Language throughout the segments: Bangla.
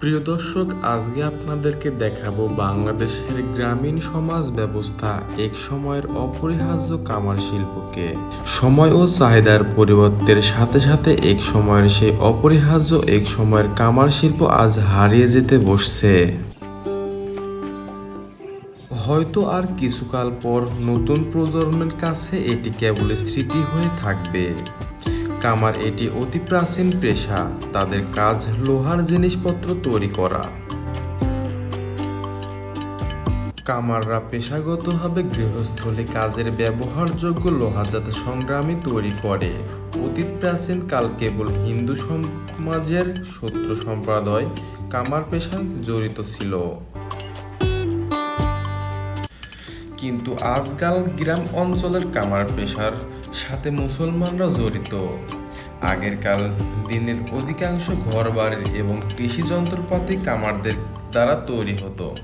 প্রিয় দর্শক, আজকে আপনাদেরকে দেখাবো বাংলাদেশের গ্রামীণ সমাজ ব্যবস্থা এক সময়ের অপরিহার্য কামার শিল্পকে। সময় ও চাহিদার পরিবর্তের সাথে সাথে এক সময়ের সেই অপরিহার্য এক সময়ের কামার শিল্প আজ হারিয়ে যেতে বসছে। হয়তো আর কিছুকাল পর নতুন প্রজন্মের কাছে এটি কেবল স্মৃতি হয়ে থাকবে। কামার এটি অতি প্রাচীন পেশা, তাদের কাজ লোহার জিনিসপত্র তৈরি করা। কামাররা পেশাগতভাবে গৃহস্থলে কাজের ব্যবহারযোগ্য লোহাজাত সংগ্রামী তৈরি করে। অতীত প্রাচীন কাল কেবল হিন্দু সমাজের শত্রু সম্প্রদায় কামার পেশায় জড়িত ছিল। কিন্তু আজকাল গ্রাম অঞ্চলের কামার পেশার সাথে মুসলমানরা জড়িত। আগেরকাল দিনের অধিকাংশ ঘরবাড়ির এবং কৃষি যন্ত্রপাতি কামারদের দ্বারা তৈরি হতো।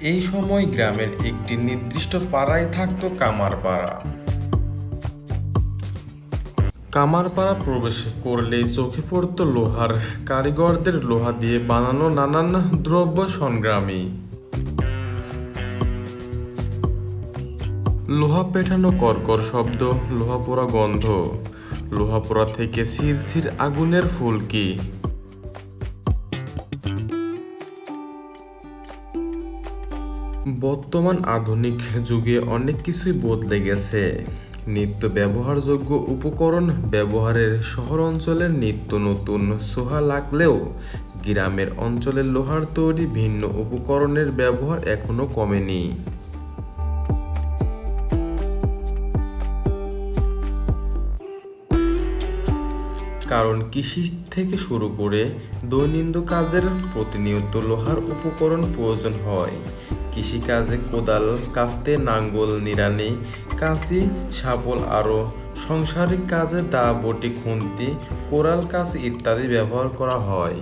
এই সময় গ্রামের একটি নির্দিষ্ট পাড়ায় থাকতো কামার পাড়া কামারপাড়া প্রবেশ করলেই চোখে পড়তো লোহার কারিগরদের লোহা দিয়ে বানানো নানান দ্রব্য সংগ্রামী। লোহা পেটানো কর্কর শব্দ, লোহা পোড়া গন্ধ। লোহা পোড়া থেকে শিরশির আগুনের ফুলকি বর্তমান আধুনিক যুগে অনেক কিছুই বদলে গেছে। নিত্য ব্যবহারযোগ্য উপকরণ ব্যবহারের শহর অঞ্চলের নিত্য নতুন সোহা লাগলেও গ্রামের অঞ্চলের লোহার তৈরি ভিন্ন উপকরণের ব্যবহার এখনও কমেনি। কারণ কৃষি থেকে শুরু করে দৈনন্দিন কাজের প্রতিনিয়ত লোহার উপকরণ প্রয়োজন হয়। কৃষিকাজে কোদাল, কাস্তে, নাঙ্গল, নিড়ানি, কাঁচি শাবল আরও সংসারিক কাজে দা, বটি, খুন্তি, কোরাল কাজ ইত্যাদি ব্যবহার করা হয়।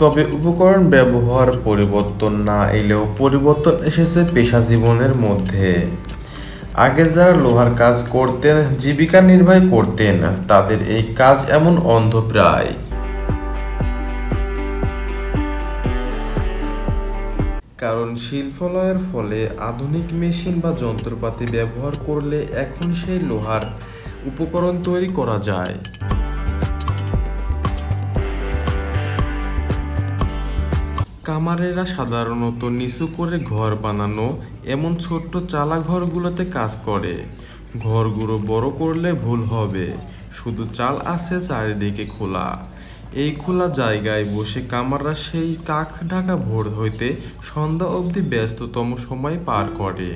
তবে উপকরণ ব্যবহার পরিবর্তন না এলেও পরিবর্তন এসেছে পেশা জীবনের মধ্যে। আগে যারা লোহার কাজ করতেন, জীবিকা নির্বাহ করতেন, তাদের এই কাজ এমন অন্ধপ্রায় কারণ শিল্পলয়ের ফলে আধুনিক মেশিন বা যন্ত্রপাতি ব্যবহার করলে এখন সেই লোহার উপকরণ তৈরি করা যায়। কামারেরা সাধারণত নিচু করে ঘর বানানো এমন ছোট্ট চালা ঘরগুলোতে কাজ করে। ঘরগুলো বড় করলে ভুল হবে। শুধু চাল আছে চারিদিকে খোলা। এই খোলা জায়গায় বসে কামাররা সেই কাক ঢাকা ভোর হইতে সন্ধ্যা অবধি ব্যস্ততম সময় পার করে।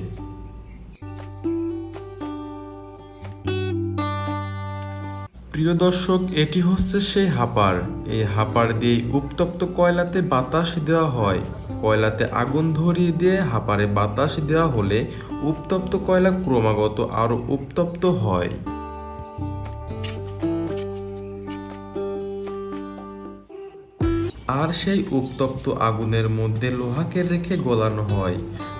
প্রিয় দর্শক, এটি হচ্ছে সেই হাপার। এই হাপার দিয়ে উত্তপ্ত কয়লাতে বাতাস দেওয়া হয়। কয়লাতে আগুন ধরিয়ে দিয়ে হাপারে বাতাস দেওয়া হলে উত্তপ্ত কয়লা ক্রমাগত আরও উত্তপ্ত হয়। আর সেই উত্তপ্ত আগুনের মধ্যে লোহাকে রেখে গলানো হয়।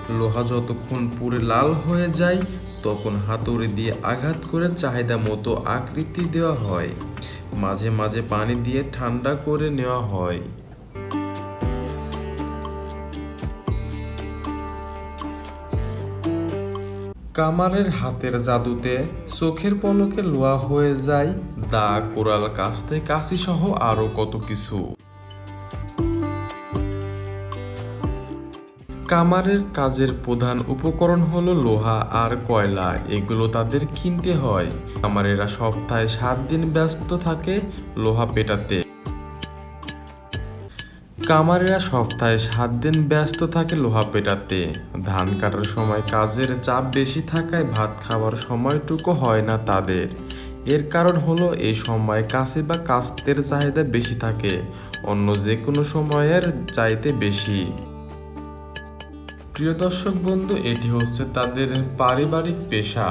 লোহা যতক্ষণ পুরে লাল হয়ে যায় তখন হাতুড়ি দিয়ে আঘাত করে চাহিদা মতো আকৃতি দেওয়া হয়। মাঝে মাঝে পানি দিয়ে ঠান্ডা করে নেওয়া হয়। কামারের হাতের জাদুতে চোখের পলকে লোয়া হয়ে যায় দা, কোরাল, কাস্তে কাশি সহ আরও কত কিছু। কামারের কাজের প্রধান উপকরণ হলো লোহা আর কয়লা। এগুলো তাদের কিনতে হয়। কামারেরা সপ্তাহে সাত দিন ব্যস্ত থাকে লোহা পেটাতে। কামারেরা সপ্তাহে সাত দিন ব্যস্ত থাকে লোহা পেটাতে। ধান কাটার সময় কাজের চাপ বেশি থাকায় ভাত খাওয়ার সময়টুকু হয় না তাদের। এর কারণ হলো এই সময় কাছে বা কাস্তের চাহিদা বেশি থাকে, অন্য যে কোনো সময়ের চাইতে বেশি। প্রিয় দর্শক বন্ধু এটি হচ্ছে তাদের পারিবারিক পেশা।